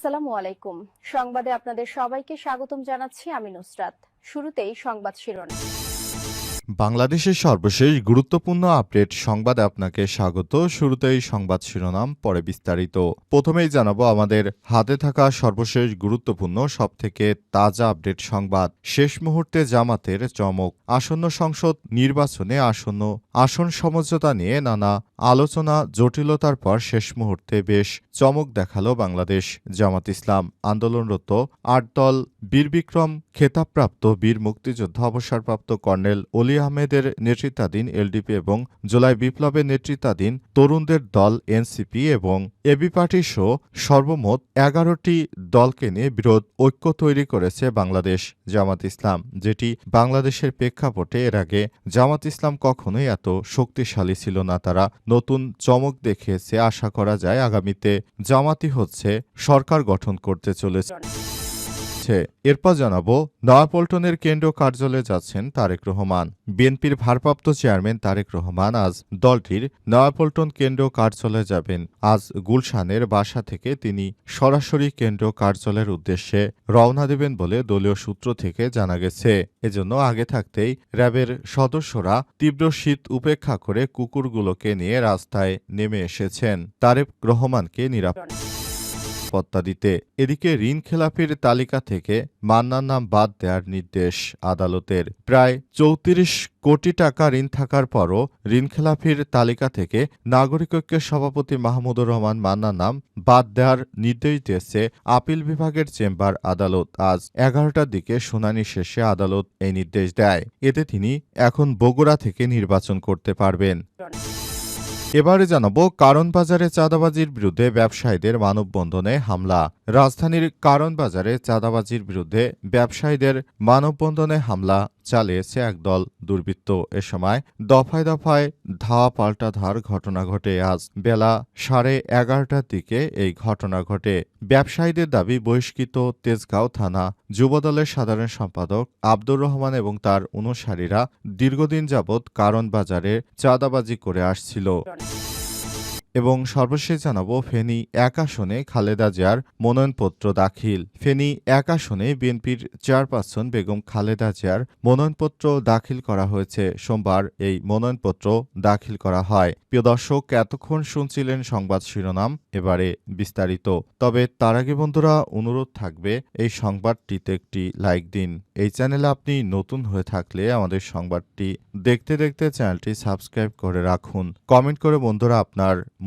আসসালামু আলাইকুম। সংবাদে আপনাদের সবাইকে স্বাগতম জানাচ্ছি আমি নুসরাত। শুরুতেই সংবাদ শিরোনাম। বাংলাদেশের সর্বশেষ গুরুত্বপূর্ণ আপডেট সংবাদে আপনাকে স্বাগত। শুরুতেই সংবাদ শিরোনাম, পরে বিস্তারিত। প্রথমেই জানাব আমাদের হাতে থাকা সর্বশেষ গুরুত্বপূর্ণ, সবথেকে তাজা আপডেট সংবাদ। শেষ মুহূর্তে জামাতের চমক। আসন্ন সংসদ নির্বাচনে আসন্ন আসন সমঝোতা নিয়ে নানা আলোচনা, জটিলতার পর শেষ মুহূর্তে বেশ চমক দেখাল বাংলাদেশ জামাত ইসলাম আন্দোলনরত আট দল। বীর বিক্রম খেতাবপ্রাপ্ত বীর মুক্তিযোদ্ধা অবসরপ্রাপ্ত কর্নেল অলি আহমেদের নেতৃত্বাধীন এলডিপি এবং জুলাই বিপ্লবের নেতৃত্বাধীন তরুণদের দল এনসিপি এবং এবি পার্টি সহ সর্বমোট এগারোটি দলকে নিয়ে বিরোধ ঐক্য তৈরি করেছে বাংলাদেশ জামাত ইসলাম, যেটি বাংলাদেশের প্রেক্ষাপটে এর আগে জামাত ইসলাম কখনোই এত শক্তিশালী ছিল না। তারা নতুন চমক দেখিয়েছে আশা করা যায় আগামীতে জামাতি হচ্ছে সরকার গঠন করতে চলেছে। হচ্ছে এরপর জানাব, নয়াপল্টনের কেন্দ্রীয় কার্যালয়ে যাচ্ছেন তারেক রহমান। বিএনপির ভারপ্রাপ্ত চেয়ারম্যান তারেক রহমান আজ দলটির নয়াপল্টন কেন্দ্রীয় কার্যালয়ে যাবেন। আজ গুলশানের বাসা থেকে তিনি সরাসরি কেন্দ্রীয় কার্যালয়ের উদ্দেশ্যে রওনা দেবেন বলে দলীয় সূত্র থেকে জানা গেছে। এজন্য আগে থাকতেই র্যাবের সদস্যরা তীব্র শীত উপেক্ষা করে কুকুরগুলোকে নিয়ে রাস্তায় নেমে এসেছেন। তারেক রহমানকে নিরাপদ নিরাপত্তা দিতে। এদিকে ঋণ খেলাপির তালিকা থেকে মান্নার নাম বাদ দেওয়ার নির্দেশ আদালতের। প্রায় চৌত্রিশ কোটি টাকা ঋণ থাকার পরও ঋণ খেলাপির তালিকা থেকে নাগরিক ঐক্যের সভাপতি মাহমুদুর রহমান মান্নার নাম বাদ দেওয়ার নির্দেশ দিয়েছে আপিল বিভাগের চেম্বার আদালত। আজ এগারোটার দিকে শুনানি শেষে আদালত এই নির্দেশ দেয়। এতে তিনি এখন বগুড়া থেকে নির্বাচন করতে পারবেন। এবারে জানাব কারণ বাজারে চাঁদাবাজির বিরুদ্ধে ব্যবসায়ীদের মানববন্ধনে হামলা। রাজধানীর কারণ বাজারে চাঁদাবাজির বিরুদ্ধে ব্যবসায়ীদের মানববন্ধনে হামলা চালিয়েছে একদল দুর্বৃত্ত। এ সময় দফায় দফায় ধাওয়া পাল্টা ধার ঘটনা ঘটে। আজ বেলা সাড়ে এগারোটার দিকে এই ঘটনা ঘটে। ব্যবসায়ীদের দাবি, বহিষ্কৃত তেজগাঁও থানা যুবদলের সাধারণ সম্পাদক আব্দুর রহমান এবং তার অনুসারীরা দীর্ঘদিন যাবৎ কারণ বাজারে চাঁদাবাজি করে আসছিল। এবং সর্বশেষ জানাব ফেনী এক আসনে খালেদা জিয়ার মনোনয়নপত্র দাখিল। ফেনী এক আসনে বিএনপির চেয়ারপারসন বেগম খালেদা জিয়ার মনোনয়নপত্র দাখিল করা হয়েছে। সোমবার এই মনোনয়নপত্র দাখিল করা হয়। প্রিয় দর্শক, এতক্ষণ শুনছিলেন সংবাদ শিরোনাম, এবারে বিস্তারিত। তবে তার আগে বন্ধুরা, অনুরোধ থাকবে এই সংবাদটিতে একটি লাইক দিন। এই চ্যানেলে আপনি নতুন হয়ে থাকলে আমাদের সংবাদটি দেখতে দেখতে চ্যানেলটি সাবস্ক্রাইব করে রাখুন। কমেন্ট করে বন্ধুরা আপনার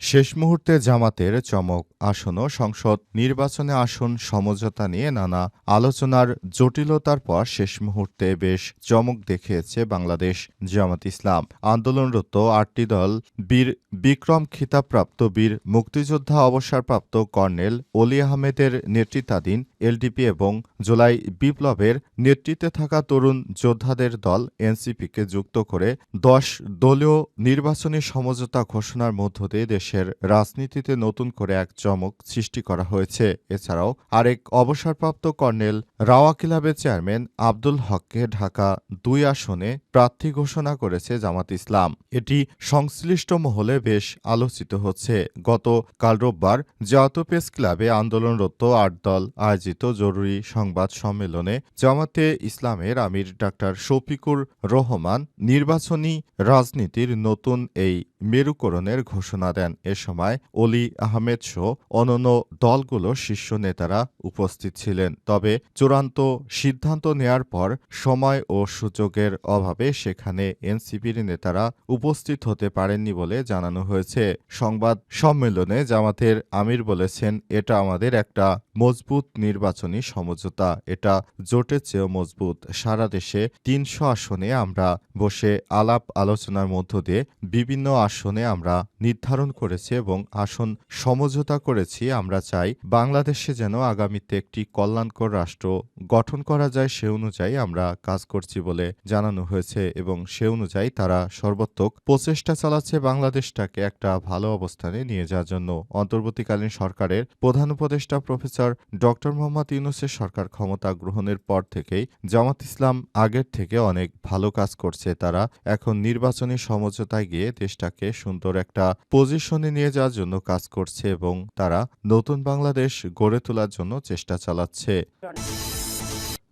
শেষ মুহূর্তে জামাতের চমক আসনও সংসদ নির্বাচনে আসন সমঝোতা নিয়ে নানা আলোচনার জটিলতার পর শেষ মুহূর্তে বেশ চমক দেখিয়েছে বাংলাদেশ জামাত ইসলাম। আন্দোলনরত আটটি দল, বীর বিক্রম খিতাবপ্রাপ্ত বীর মুক্তিযোদ্ধা অবসরপ্রাপ্ত কর্নেল অলি আহমেদের নেতৃত্বাধীন এলডিপি এবং জুলাই বিপ্লবের নেতৃত্বে থাকা তরুণ যোদ্ধাদের দল এনসিপিকে যুক্ত করে দশ দলীয় নির্বাচনী সমঝোতা ঘোষণার মধ্য দিয়ে দেশের রাজনীতিতে নতুন করে এক চমক সৃষ্টি করা হয়েছে। এছাড়াও আরেক অবসরপ্রাপ্ত কর্নেল রাওয়া ক্লাবের চেয়ারম্যান আব্দুল হককে ঢাকা দুই আসনে প্রার্থী ঘোষণা করেছে জামাত ইসলাম। এটি সংশ্লিষ্ট মহলে বেশ আলোচিত হচ্ছে। গত কাল রোববার জাতীয় প্রেস ক্লাবে আন্দোলনরত আট দল আয়োজিত জরুরি সংবাদ সম্মেলনে জামাতে ইসলামের আমির ডাক্তার শফিকুর রহমান নির্বাচনী রাজনীতির নতুন এই মেরুকরণের ঘোষণা দেন। এ সময় অলি আহমেদ সহ অন্যান্য দলগুলোর শীর্ষ নেতারা উপস্থিত ছিলেন। তবে চূড়ান্ত সিদ্ধান্ত নেয়ার পর সময় ও সুযোগের অভাবে সেখানে এনসিপির নেতারা উপস্থিত হতে পারেননি বলে জানানো হয়েছে। সংবাদ সম্মেলনে জামাতের আমির বলেছেন, এটা আমাদের একটা মজবুত নির্বাচনী সমঝোতা। এটা জোটের চেয়েও মজবুত। সারা দেশে তিনশো আসনে আমরা বসে আলাপ আলোচনার মধ্য দিয়ে বিভিন্ন আসনে আমরা নির্ধারণ করেছি এবং আসন সমঝোতা করেছি। আমরা চাই বাংলাদেশে যেন আগামীতে একটি কল্যাণকর রাষ্ট্র গঠন করা যায়, সে অনুযায়ী আমরা কাজ করছি বলে জানানো হয়েছে এবং সে অনুযায়ী তারা সর্বাত্মক প্রচেষ্টা চালাচ্ছে বাংলাদেশটাকে একটা ভালো অবস্থানে নিয়ে যাওয়ার জন্য। অন্তর্বর্তীকালীন সরকারের প্রধান উপদেষ্টা প্রফেসর ডক্টর মোহাম্মদ ইউনুসের সরকার ক্ষমতা গ্রহণের পর থেকেই জামাত ইসলাম আগের থেকে অনেক ভালো কাজ করছে। তারা এখন নির্বাচনী সমঝোতায় গিয়ে দেশটাকে সুন্দর একটা পজিশনে নিয়ে যাওয়ার জন্য কাজ করছে এবং তারা নতুন বাংলাদেশ গড়ে তোলার জন্য চেষ্টা চালাচ্ছে।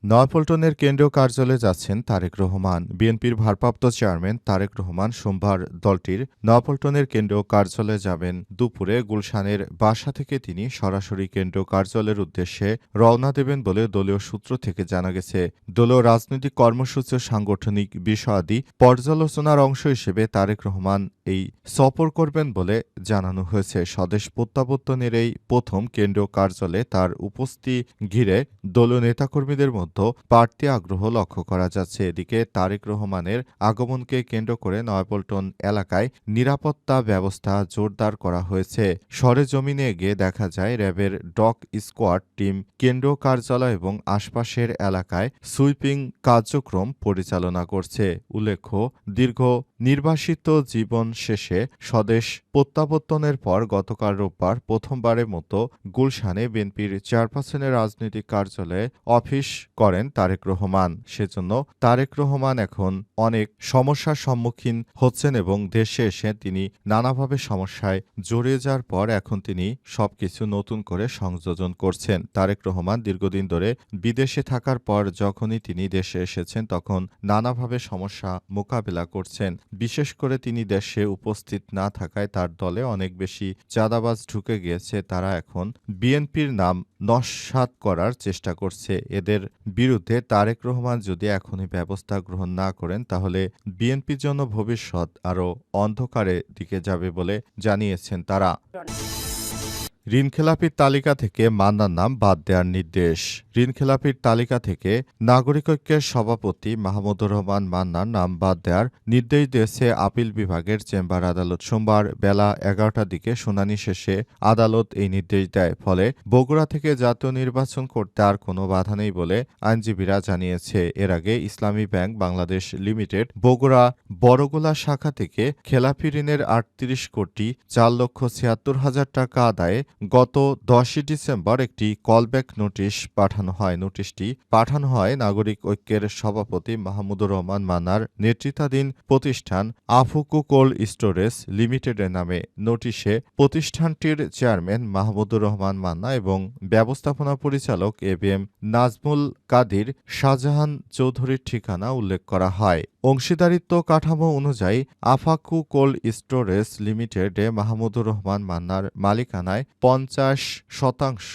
নয়াপল্টনের কেন্দ্রীয় কার্যালয়ে যাচ্ছেন তারেক রহমান। বিএনপির ভারপ্রাপ্ত চেয়ারম্যান তারেক রহমান সোমবার দলটির নয়াপল্টনের কেন্দ্রীয় কার্যালয়ে যাবেন। দুপুরে গুলশানের বাসা থেকে তিনি সরাসরি কেন্দ্রীয় কার্যালয়ের উদ্দেশ্যে রওনা দেবেন বলে দলীয় সূত্র থেকে জানা গেছে। দলীয় রাজনৈতিক কর্মসূচি ও সাংগঠনিক বিষয়াদি পর্যালোচনার অংশ হিসেবে তারেক রহমান এই সফর করবেন বলে জানানো হয়েছে। স্বদেশ প্রত্যাবর্তনের এই প্রথম কেন্দ্রীয় কার্যালয়ে তার উপস্থিতি ঘিরে দলীয় নেতাকর্মীদের মধ্যে বাড়তি আগ্রহ লক্ষ্য করা যাচ্ছে। এদিকে তারেক রহমানের আগমনকে কেন্দ্র করে নয়পল্টন এলাকায় নিরাপত্তা ব্যবস্থা জোরদার করা হয়েছে। সরেজমিনে গিয়ে দেখা যায়, র্যাবের ডক স্কোয়াড টিম কেন্দ্র কার্যালয় এবং আশপাশের এলাকায় সুইপিং কার্যক্রম পরিচালনা করছে। উল্লেখ্য, দীর্ঘ নির্বাসিত জীবন শেষে স্বদেশ প্রত্যাবর্তনের পর গতকাল রোববার প্রথমবারের মতো গুলশানে বিএনপির চেয়ারপারসনের রাজনৈতিক কার্যালয়ে অফিস করেন তারেক রহমান। সেজন্য তারেক রহমান এখন অনেক সমস্যার সম্মুখীন হচ্ছেন এবং দেশে এসে তিনি নানাভাবে সমস্যায় জড়িয়ে যাওয়ার পর এখন তিনি সবকিছু নতুন করে সংযোজন করছেন। তারেক রহমান দীর্ঘদিন ধরে বিদেশে থাকার পর যখনই তিনি দেশে এসেছেন তখন নানাভাবে সমস্যা মোকাবেলা করছেন। বিশেষ করে তিনি দেশে উপস্থিত না থাকায় তার দলে অনেক বেশি চাঁদাবাজ ঢুকে গিয়েছে। তারা এখন বিএনপির নাম নস্বাত করার চেষ্টা করছে। এদের বিরুদ্ধে তারেক রহমান যদি এখনই ব্যবস্থা গ্রহণ না করেন, তাহলে বিএনপির জন্য ভবিষ্যৎ আরও অন্ধকারে দিকে যাবে বলে জানিয়েছেন তারা। ঋণখেলাপির তালিকা থেকে মান্নার নাম বাদ দেওয়ার নির্দেশ। ঋণখেলাপির তালিকা থেকে নাগরিক ঐক্যের সভাপতি মাহমুদুর রহমান মান্নার নাম বাদ দেওয়ার নির্দেশ দিয়েছে আপিল বিভাগের চেম্বার আদালত। সোমবার বেলা এগারোটার দিকে শুনানি শেষে আদালত এই নির্দেশ দেয়। ফলে বগুড়া থেকে জাতীয় নির্বাচন করতে আর কোনো বাধা নেই বলে আইনজীবীরা জানিয়েছে। এর আগে ইসলামী ব্যাংক বাংলাদেশ লিমিটেড বগুড়া বড়গোলা শাখা থেকে খেলাপি ঋণের আটত্রিশ কোটি চার লক্ষ ছিয়াত্তর হাজার টাকা আদায়ে গত দশই ডিসেম্বর একটি কলব্যাক নোটিশ পাঠানো হয়। নোটিশটি পাঠানো হয় নাগরিক ঐক্যের সভাপতি মাহমুদুর রহমান মান্নার নেতৃত্বাধীন প্রতিষ্ঠান আফুকু কোল্ড স্টোরেজ লিমিটেডের নামে। নোটিশে প্রতিষ্ঠানটির চেয়ারম্যান মাহমুদুর রহমান মান্না এবং ব্যবস্থাপনা পরিচালক A B M Nazmul Kadir Shahjahan চৌধুরীর ঠিকানা উল্লেখ করা হয়। অংশীদারিত্ব কাঠামো অনুযায়ী আফাকু কোল্ড স্টোরেজ লিমিটেডে মাহমুদুর রহমান মান্নার মালিকানায় পঞ্চাশ শতাংশ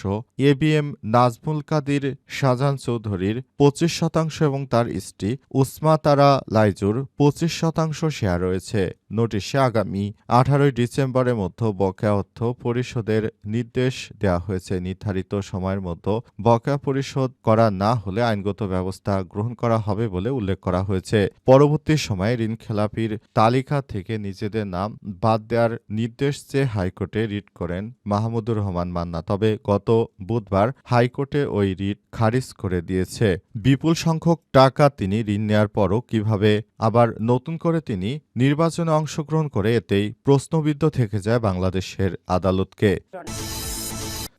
এবিএম নাজমুল কাদির শাহজাহান চৌধুরীর পঁচিশ শতাংশ এবং তার স্ত্রী উসমা তারা লাইজুর পঁচিশ শতাংশ শেয়ার রয়েছে। নোটিশে আগামী আঠারোই ডিসেম্বরের মধ্যে বকেয়া অর্থ পরিশোধের নির্দেশ দেওয়া হয়েছে। নির্ধারিত সময়ের মধ্যে বকেয়া পরিশোধ করা না হলে আইনগত ব্যবস্থা গ্রহণ করা হবে বলে উল্লেখ করা হয়েছে। পরবর্তী সময়ে ঋণ খেলাপির তালিকা থেকে নিজেদের নাম বাদ দেওয়ার নির্দেশ চেয়ে হাইকোর্টে রিট করেন মাহমুদুর রহমান মান্না। তবে গত বুধবার হাইকোর্টে ওই রিট খারিজ করে দিয়েছে। বিপুল সংখ্যক টাকা তিনি ঋণ নেওয়ার পরও কীভাবে আবার নতুন করে তিনি নির্বাচনে অংশগ্রহণ করে এতেই প্রশ্নবিদ্ধ থেকে যায় বাংলাদেশের আদালতকে।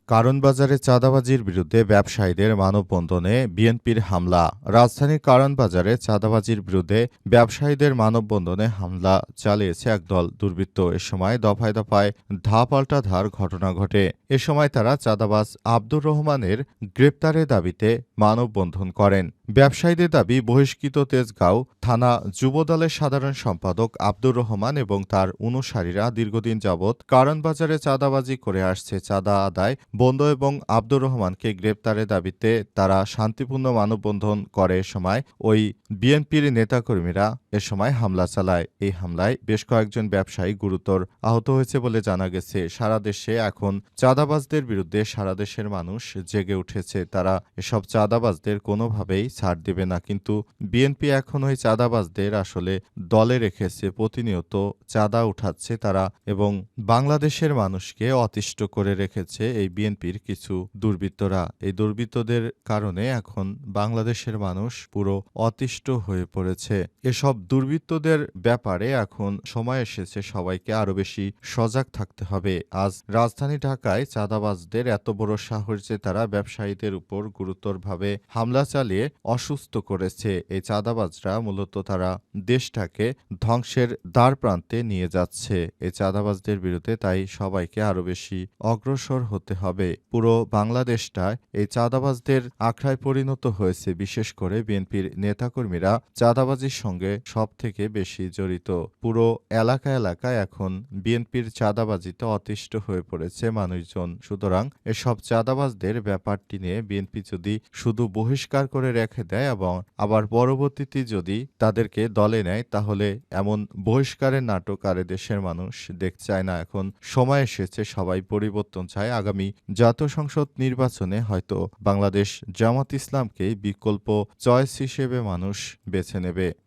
কারণ বাজারে চাঁদাবাজির বিরুদ্ধে ব্যবসায়ীদের মানববন্ধনে বিএনপির হামলা। রাজধানীর কারণ বাজারে চাঁদাবাজির বিরুদ্ধে ব্যবসায়ীদের মানববন্ধনে হামলা চালিয়েছে একদল দুর্বৃত্ত। এ সময় দফায় দফায় ধাপাল্টা ধার ঘটনা ঘটে। এ সময় তারা চাঁদাবাজ আব্দুর রহমানের গ্রেপ্তারের দাবিতে মানববন্ধন করেন। ব্যবসায়ীদের দাবি, বহিষ্কৃত তেজগাঁও থানা যুবদলের সাধারণ সম্পাদক আব্দুর রহমান এবং তার অনুসারীরা দীর্ঘদিন যাবৎ কারণ বাজারে চাঁদাবাজি করে আসছে। চাঁদা আদায় বন্ধ এবং আব্দুর রহমানকে গ্রেপ্তারের দাবিতে তারা শান্তিপূর্ণ মানববন্ধন করে এ সময় ওই বিএনপির নেতাকর্মীরা এ সময় হামলা চালায়। এই হামলায় বেশ কয়েকজন ব্যবসায়ী গুরুতর আহত হয়েছে বলে জানা গেছে। সারা দেশে এখন চাঁদাবাজদের বিরুদ্ধে সারা দেশের মানুষ জেগে উঠেছে। তারা এসব চাঁদাবাজদের কোনোভাবেই ছাড় দেবে না। কিন্তু বিএনপি এখন ওই চাঁদাবাজদের আসলে দলে রেখেছে, প্রতিনিয়ত চাঁদা উঠাচ্ছে তারা এবং বাংলাদেশের মানুষকে অতিষ্ঠ করে রেখেছে এই বিএনপির কিছু দুর্বৃত্তরা। এই দুর্বৃত্তদের কারণে এখন বাংলাদেশের মানুষ পুরো অতিষ্ঠ হয়ে পড়েছে। এসব দুর্বৃত্তদের ব্যাপারে এখন সময় এসেছে সবাইকে আরও বেশি সজাগ থাকতে হবে। আজ রাজধানী ঢাকায় চাঁদাবাজদের এত বড় সাহস যে তারা ব্যবসায়ীদের উপর গুরুতরভাবে হামলা চালিয়ে অসুস্থ করেছে। এই চাঁদাবাজরা মূলত তারা দেশটাকে ধ্বংসের দ্বার প্রান্তে নিয়ে যাচ্ছে। এই চাঁদাবাজদের বিরুদ্ধে তাই সবাইকে আরও বেশি অগ্রসর হতে হবে। পুরো বাংলাদেশটা এই চাঁদাবাজদের আখড়ায় পরিণত হয়েছে, বিশেষ করে বিএনপির নেতাকর্মীরা চাঁদাবাজির সঙ্গে সব থেকে বেশি জড়িত। পুরো এলাকা এলাকায় এখন বিএনপির চাঁদাবাজিতে অতিষ্ঠ হয়ে পড়েছে মানুষজন। সুতরাং এসব চাঁদাবাজদের ব্যাপারটি নিয়ে বিএনপি যদি শুধু বহিষ্কার করে রেখে দেয় এবং আবার পরবর্তীতে যদি তাদেরকে দলে নেয়, তাহলে এমন বহিষ্কারের নাটক আর দেশের মানুষ দেখতে চায় না। এখন সময় এসেছে, সবাই পরিবর্তন চায়। আগামী জাতীয় সংসদ নির্বাচনে হয়তো বাংলাদেশ জামাত ইসলামকে বিকল্প চয়েস হিসেবে মানুষ বেছে নেবে।